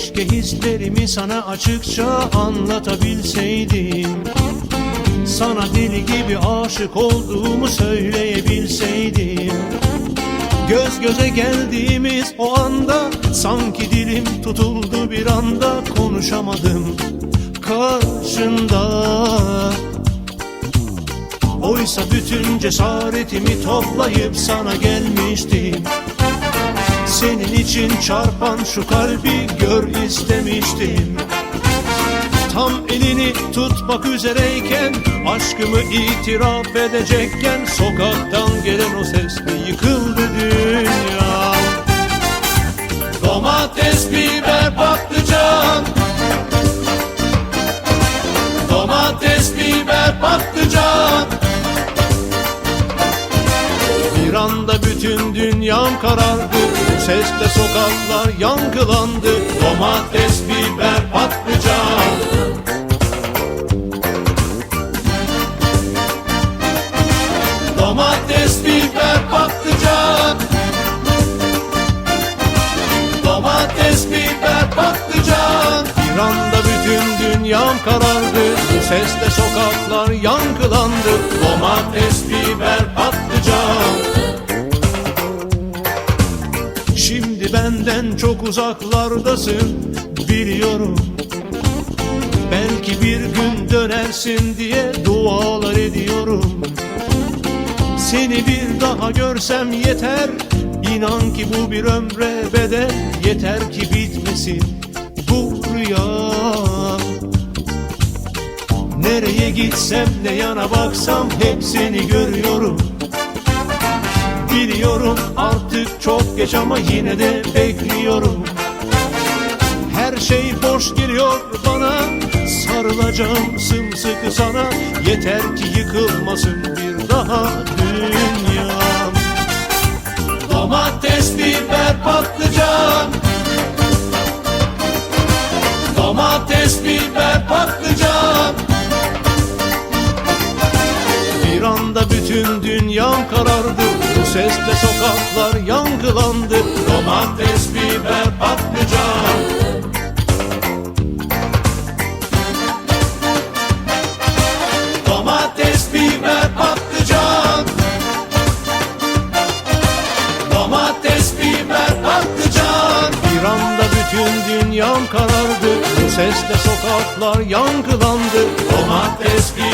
Keşke hislerimi sana açıkça anlatabilseydim. Sana deli gibi aşık olduğumu söyleyebilseydim. Göz göze geldiğimiz o anda Sanki dilim tutuldu bir anda Konuşamadım karşında. Oysa bütün cesaretimi toplayıp sana gelmiştim Senin için çarpan şu kalbi gör istemiştim. Tam elini tutmak üzereyken Aşkımı itiraf edecekken Sokaktan gelen o sesle yıkıldı dünya? Domates, biber, patlıcan. Domates, biber, patlıcan. Bir anda bütün dünyam karardı sesle sokaklar yankılandı Domates, biber, patlıcan. Domates, biber, patlıcan. Domates, biber, patlıcan. Bir anda bütün dünyam karardı sesle sokaklar yankılandı Domates, biber, patlıcan Şimdi benden çok uzaklardasın biliyorum. Belki bir gün dönersin diye dualar ediyorum. Seni bir daha görsem yeter İnan ki bu bir ömre bedel. Yeter ki bitmesin bu rüya Nereye gitsem ne yana baksam hep seni görüyorum Biliyorum. Artık çok geç ama yine de bekliyorum. Her şey boş geliyor bana. Sarılacağım sımsıkı sana. Yeter ki yıkılmasın bir daha dünyam. Domates, biber, patlıcan. Domates, biber, patlıcan. Bir anda bütün dünyam karardı sesle sokaklar yankılandı Domates, biber, patlıcan. Domates, biber, patlıcan. Domates, biber, patlıcan. Bir anda bütün dünyam karardı sesle sokaklar yankılandı Domates, biber,